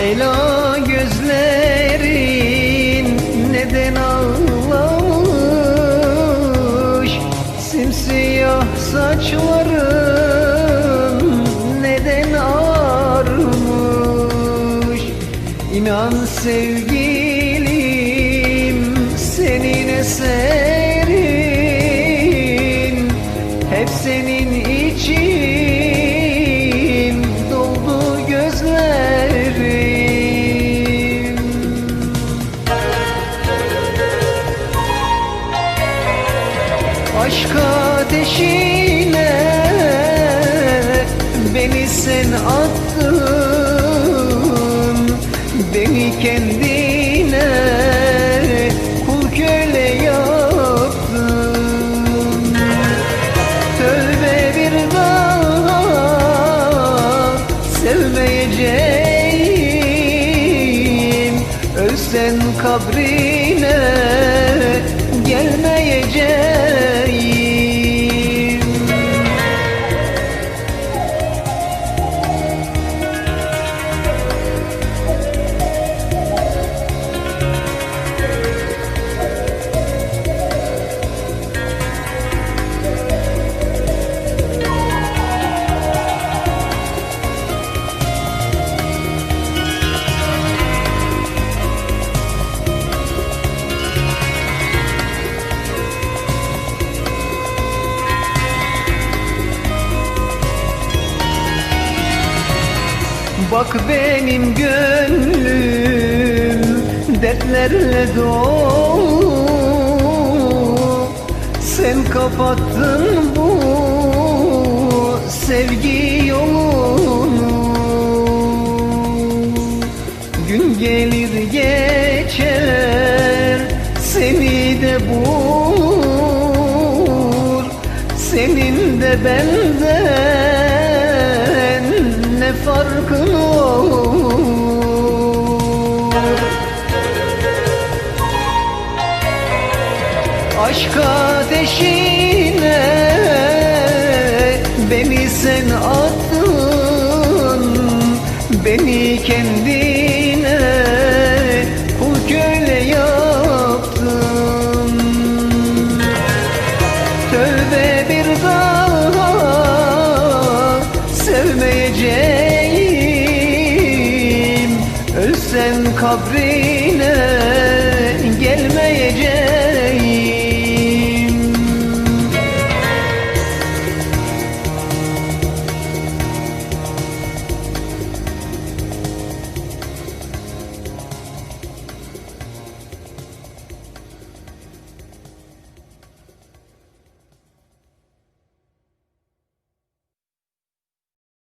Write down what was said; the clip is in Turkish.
Leyla gözlerin neden ağlamış? Simsiyah saçların neden ağarmış İnan sevgilim senin eserin Hep senin için ateşine beni sen attın Beni kendine. Kul köle yaptın. Tövbe bir daha sevmeyeceğim. Ölsen kabrine gelmeyeceğim Bak benim gönlüm dertlerle dolu. Sen kapattın bu sevgi yolunu. Gün gelir geçer seni de bulur. Senin de benden ne farkın olur? Aşk ateşine beni sen attın Beni kendine Ölsen kabri